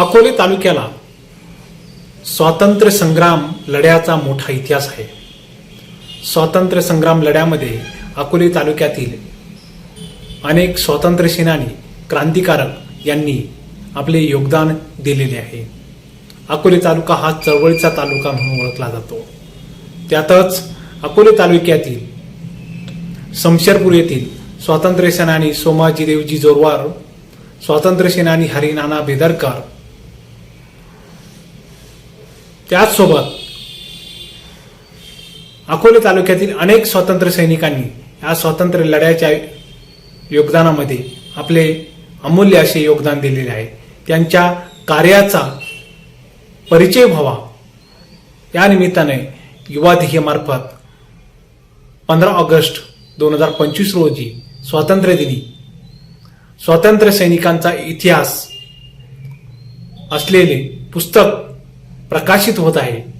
अकोले तालुक्याला स्वातंत्र्य संग्राम लढ्याचा मोठा इतिहास आहे. स्वातंत्र्य संग्राम लढ्यामध्ये अकोले तालुक्यातील अनेक स्वातंत्र्य सेनानी क्रांतिकारक यांनी आपले योगदान दिलेले आहे. अकोले तालुका हा चळवळीचा तालुका म्हणून ओळखला जातो. त्यातच अकोले तालुक्यातील शमशेरपूर येथील स्वातंत्र्य सेनानी सोमाजी देवजी जोरवार स्वातंत्र्य सेनानी हरिनाना बेदरकर त्याचसोबत अकोले तालुक्यातील अनेक स्वातंत्र्य सैनिकांनी या स्वातंत्र्य लढ्याच्या योगदानामध्ये आपले अमूल्य असे योगदान दिलेले आहे. त्यांच्या कार्याचा परिचय व्हावा. या निमित्ताने युवा ध्येयमार्फत पंधरा ऑगस्ट दोन हजार पंचवीस रोजी स्वातंत्र्य दिनी स्वातंत्र्य सैनिकांचा इतिहास असलेले पुस्तक प्रकाशित होत आहे.